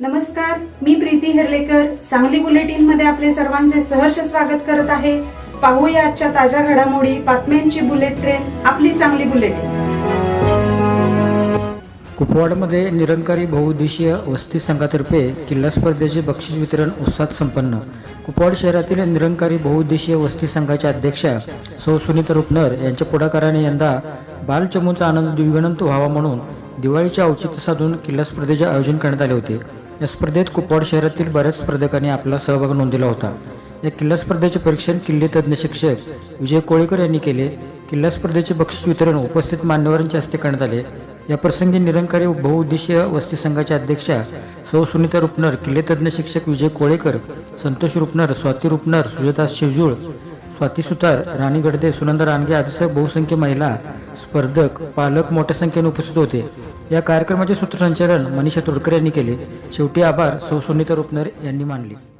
नमस्कार मी प्रीती हिरलेकर. सांगली बुलेटिनमध्ये आपले सर्वांचे सहर्ष स्वागत करत आहे. पाहूया आजच्या ताज्या घडामोडी बातम्यांची बुलेट ट्रेन आपली सांगली बुलेटिन. कुपवाडमध्ये निरंकारी बहुउद्देशीय वस्ती संघातर्फे किल्ला स्पर्धेचे बक्षीस वितरण उत्साहात संपन्न. कुपवाड शहरातील निरंकारी बहुउद्देशीय वस्ती संघाच्या अध्यक्षा सौ सुनीता रुपनर यांच्या पुढाकाराने यंदा बालचमूचा आनंद द्विगणंत व्हावा म्हणून दिवाळीचे औचित्य साधून किल्ला स्पर्धेचे आयोजन करण्यात आले होते. या स्पर्धेत कुपवाड शहरातील बऱ्याच स्पर्धकांनी आपला सहभाग नोंदवला होता. या किल्ला स्पर्धेचे परीक्षण किल्ले तज्ज्ञ शिक्षक विजय कोळेकर यांनी केले. किल्ला स्पर्धेचे बक्षीस वितरण उपस्थित मान्यवरांच्या हस्ते करण्यात आले. या प्रसंगी निरंकारी बहुउद्देशीय वस्ती संघाच्या अध्यक्षा सौ सुनीता रुपनर किल्लेतज्ञ शिक्षक विजय कोळेकर संतोष रुपनर स्वाती रुपनर सुजाता शिवजूळ स्वाती सुतार राणी गडदे सुनंद रानगे आदीसह बहुसंख्य महिला स्पर्धक पालक मोठ्या संख्येने उपस्थित होते. या कार्यक्रमाचे सूत्रसंचालन मनीषा तोडकर यांनी केले. शेवटी आभार सौ सुनीता रुपनर यांनी मानले.